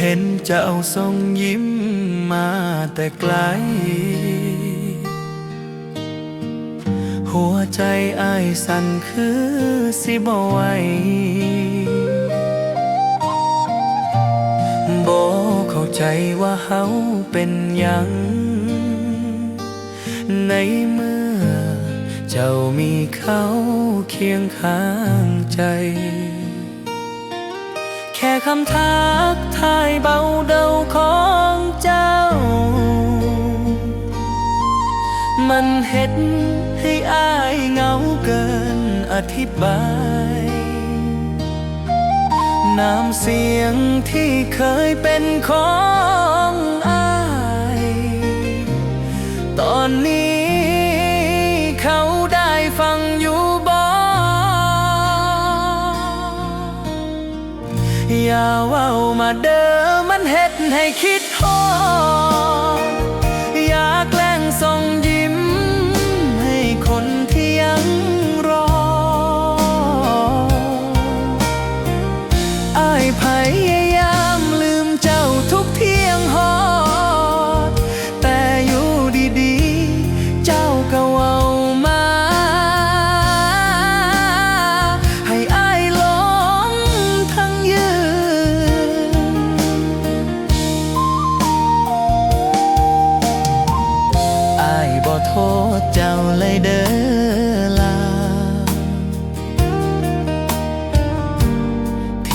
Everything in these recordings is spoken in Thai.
เห็นเจ้าทรงยิ้มมาแต่ไกล หัวใจอ้ายสั่นคือสิบ่ไหวบ่เข้าใจว่าเฮาเป็นหยัง ในเมื่อเจ้ามีเขาเคียงข้างใจ ค่คำทักทายเบาเดาของเจ้า มันเห็ดให้อายเหงาเกินอธิบาย น้ำเสียงที่เคยเป็นของ อย่าเว้ามาเด้อมันเฮ็ดให้คิดฮอด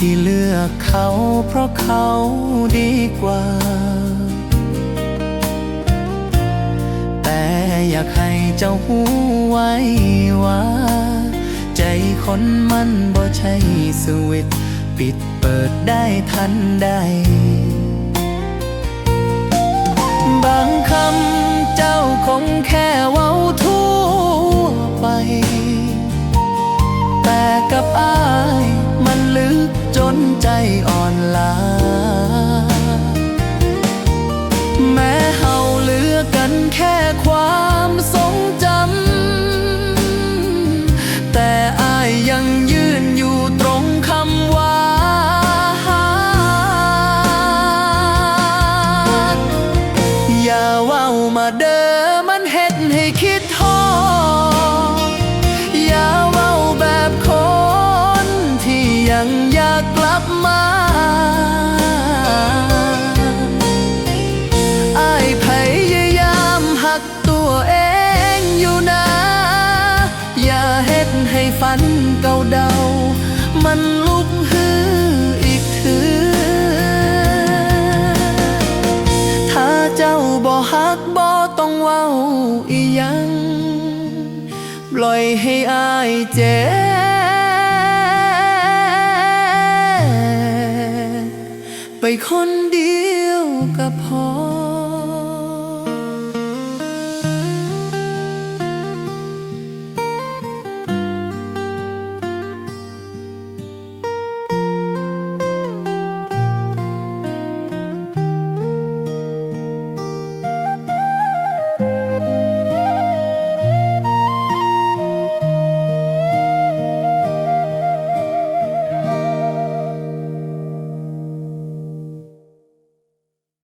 ที่เลือกเขาเพราะเขาดีกว่า แต่อยากให้เจ้าหูไว้ว่า ใจคนมันบ่ใช่สวิต ปิดเปิดได้ทันใด บางคำเจ้าคงแค่เว้าทั่วไป แต่กับอายมันลึก ใจอ่อนล้า ฝันเก่าเดา มันลุกฮืออีกถือ ถ้าเจ้าบ่ฮักบ่ต้องเว้าอีหยัง ปล่อยให้อายเจ็บไปคนเดียวก็พอ